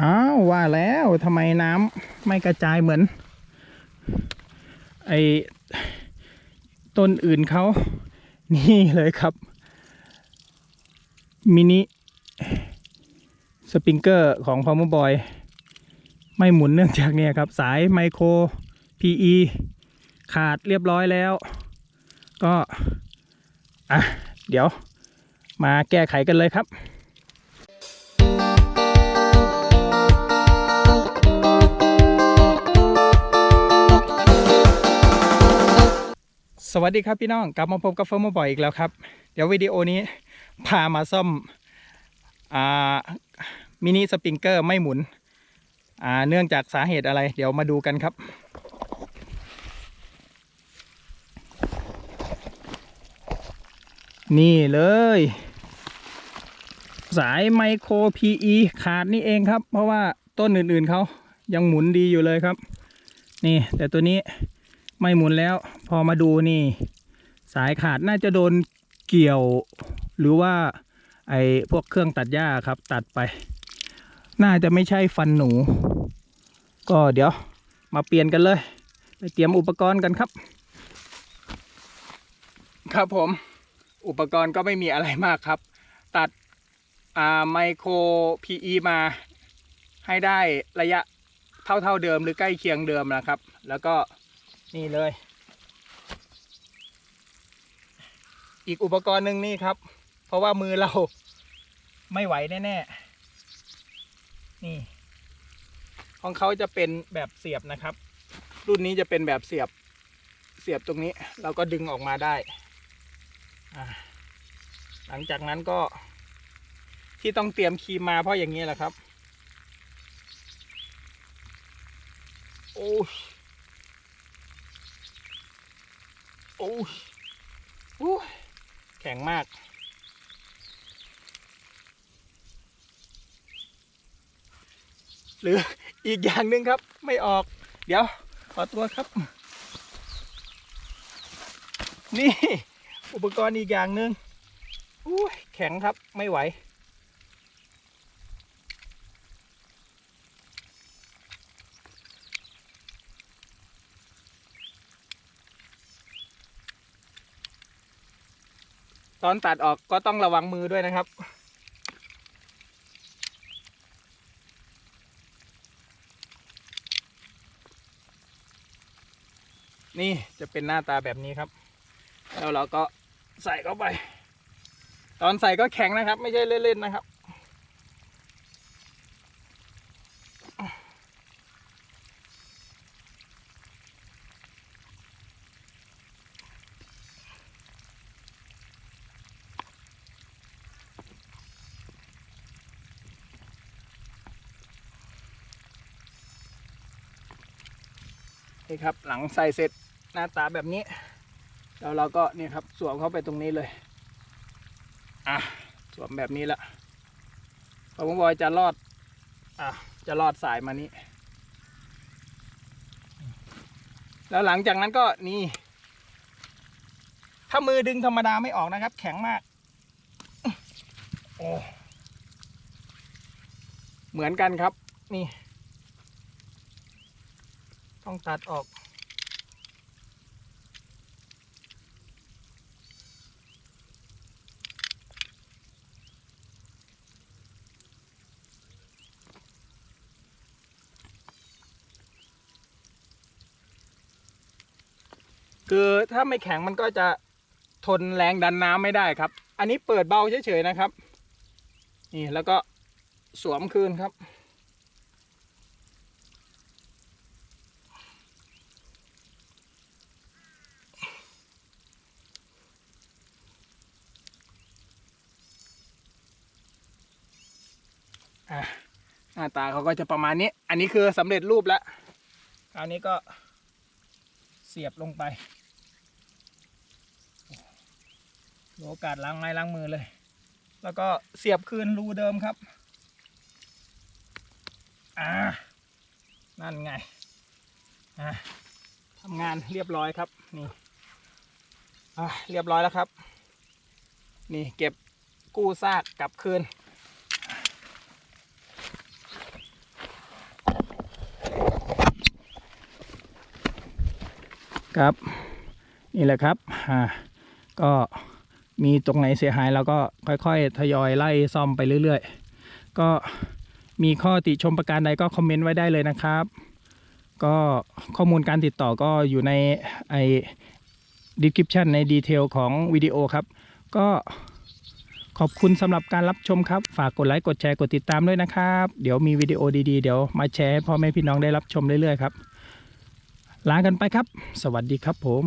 อ้าวว่าแล้วทำไมน้ำไม่กระจายเหมือน ไอ้ต้นอื่นเขานี่เลยครับ มินิสปริงเกอร์ของพอมบอย ไม่หมุนเนื่องจากเนี่ยครับ สายไมโคร PE ขาดเรียบร้อยแล้ว ก็ อะ เดี๋ยว มาแก้ไขกันเลยครับ สวัสดีครับพี่น้องกลับมาพบกับเฟิร์มบ่อยอีกแล้วครับ เดี๋ยววิดีโอนี้พามาซ่อมอมินิสปริงเกอร์ไม่หมุนเนื่องจากสาเหตุอะไร เดี๋ยวมาดูกันครับ นี่เลย สายไมโคร PE ขาดนี่เองครับ เพราะว่าต้นอื่นๆเขายังหมุนดีอยู่เลยครับ นี่แต่ตัวนี้ ไม่หมุนแล้ว พอมาดูนี่ สายขาดน่าจะโดนเกี่ยว หรือว่า ไอ้พวกเครื่องตัดหญ้าครับ ตัดไป น่าจะไม่ใช่ฟันหนู ก็เดี๋ยวมาเปลี่ยนกันเลย ไปเตรียมอุปกรณ์กันครับ ครับผม อุปกรณ์ก็ไม่มีอะไรมากครับ ตัดอ่าไมโคร PE มาให้ได้ระยะเท่าๆเดิมหรือใกล้เคียงเดิมนะครับ แล้วก็ นี่เลย อีกอุปกรณ์หนึ่งนี่ครับ เพราะว่ามือเราไม่ไหวแน่ๆ นี่ ของเขาจะเป็นแบบเสียบนะครับ รุ่นนี้จะเป็นแบบเสียบเสียบตรงนี้ เราก็ดึงออกมาได้ หลังจากนั้นก็ที่ต้องเตรียมครีมมาเพราะอย่างนี้แหละครับ โอ้ โอ้ยโอ้ยแข็งมาก หรืออีกอย่างหนึ่งครับ ไม่ออก เดี๋ยว ขอตัวครับ นี่ อุปกรณ์อีกอย่างหนึ่งอุ้ยแข็งครับไม่ไหว ตอนตัดออกก็ต้องระวังมือด้วยนะครับ นี่จะเป็นหน้าตาแบบนี้ครับ แล้วเราก็ใส่เข้าไป ตอนใส่ก็แข็งนะครับ ไม่ใช่เล่นๆนะครับ นี่ครับหลังใส่เสร็จหน้าตาแบบนี้ แล้วเราก็เนี่ยครับสวมเข้าไปตรงนี้เลยอะสวมแบบนี้ละพอผมบอยจะรอดอะจะรอดสายมานี้ แล้วหลังจากนั้นก็นี่ ถ้ามือดึงธรรมดาไม่ออกนะครับ แข็งมากโอ้เหมือนกันครับนี่ ต้องตัดออกคือถ้าไม่แข็งมันก็จะทนแรงดันน้ำไม่ได้ครับ อันนี้เปิดเบาเฉยๆนะครับ นี่แล้วก็สวมคืนครับ อะหน้าตาเขาก็จะประมาณนี้ อันนี้คือสำเร็จรูปแล้วคราวนี้ก็เสียบลงไปโอกาสล้างไม้ล้างมือเลย แล้วก็เสียบคืนรูเดิมครับ อ่า นั่นไง อ่าทำงานเรียบร้อยครับ นี่ อ่าเรียบร้อยแล้วครับ นี่เก็บกู้ซากกลับคืน ครับ นี่แหละครับอ่าก็มีตรงไหนเสียหายเราก็ค่อยๆ ทยอยไล่ซ่อมไปเรื่อยๆ ก็มีข้อติชมประการใดก็คอมเมนต์ไว้ได้เลยนะครับ ก็ข้อมูลการติดต่อก็อยู่ในไอ description ในดีเทลของวิดีโอครับ ก็ขอบคุณสำหรับการรับชมครับ ฝากกดไลค์กดแชร์กดติดตามด้วยนะครับ เดี๋ยวมีวิดีโอดีๆ เดี๋ยวมาแชร์ให้พ่อแม่พี่น้องได้รับชมเรื่อยๆครับ ลากันไปครับ สวัสดีครับผม